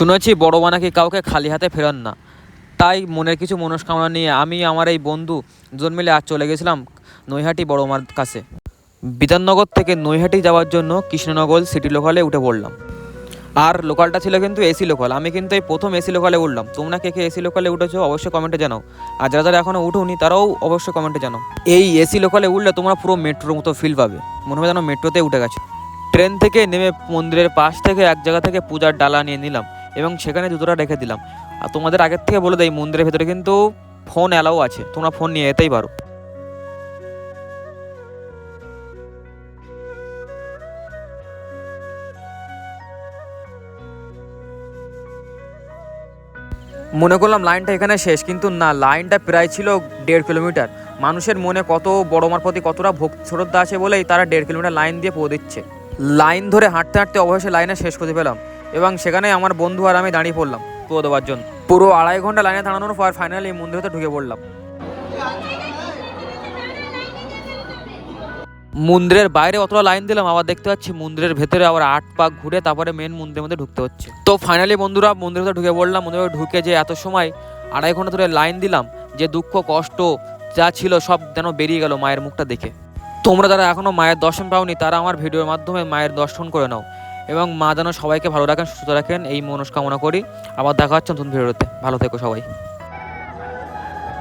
শুনেছি বড় নাকি কাউকে খালি হাতে ফেরান না। তাই মনের কিছু মনস্কামনা নিয়ে আমি আমার এই বন্ধু দুজন মিলে আজ চলে গেছিলাম নৈহাটি বড় মার কাছে। বিধাননগর থেকে নৈহাটি যাওয়ার জন্য কৃষ্ণনগর সিটি লোকালে উঠে পড়লাম। আর লোকালটা ছিল কিন্তু এসি লোকাল আমি কিন্তু এই প্রথম এসি লোকালে উঠলাম। তোমরা কে কে এসি লোকালে উঠেছো অবশ্যই কমেন্টে জানাও। আর যারা যারা এখনও উঠোনি তারাও অবশ্যই কমেন্টে জানাও। এই এসি লোকালে উঠলে তোমরা পুরো মেট্রোর মতো ফিল পাবে। মনে হবে যেন মেট্রোতে উঠে গেছো। ট্রেন থেকে নেমে মন্দিরের পাশ থেকে এক জায়গা থেকে পূজার ডালা নিয়ে নিলাম। এবং সেখানে জুতোটা রেখে দিলাম। আর তোমাদের আগের থেকে বলে দেয় মন্দিরের ভেতরে কিন্তু ফোন অ্যালাও আছে। তোমরা ফোন নিয়ে যেতেই পারো। মনে করলাম লাইনটা এখানে শেষ, কিন্তু না, লাইনটা প্রায় ছিল দেড় কিলোমিটার। মানুষের মনে কত বড় মার প্রতি কতটা ভক্তি শ্রদ্ধা আছে বলেই তারা দেড় কিলোমিটার লাইন দিয়ে পো দিচ্ছে। লাইন ধরে হাঁটতে হাঁটতে অবশ্যই লাইনে শেষ করতে পেলাম। এবং সেখানে আমার বন্ধু আর আমি দাঁড়িয়ে পড়লাম পুরো দেওয়ার জন্য। পুরো আড়াই ঘণ্টা লাইনে দাঁড়ানোর পর ফাইনালি মন্দিরতে ঢুকে পড়লাম। মন্দিরের বাইরে অতটা লাইন দিলাম, আবার দেখতে পাচ্ছি মন্দিরের ভেতরে আবার আট পাক ঘুরে তারপরে মেন মন্দিরের মধ্যে ঢুকতে হচ্ছে। তো ফাইনালি বন্ধুরা, মন্দিরের ভেতরে ঢুকে পড়লাম মন্দিরে ঢুকে যে এত সময় আড়াই ঘণ্টা ধরে লাইন দিলাম, যে দুঃখ, কষ্ট যা ছিল সব যেন বেরিয়ে গেল মায়ের মুখটা দেখে। তোমরা যারা এখনও মায়ের দর্শন পাওনি, তারা আমার ভিডিওর মাধ্যমে মায়ের দর্শন করে নাও। এবং মা যেন সবাইকে ভালো রাখেন, সুস্থ রাখেন, এই মনস্কামনা করি। আবার দেখা হচ্ছে নতুন ভিডিওতে। ভালো থেকো সবাই।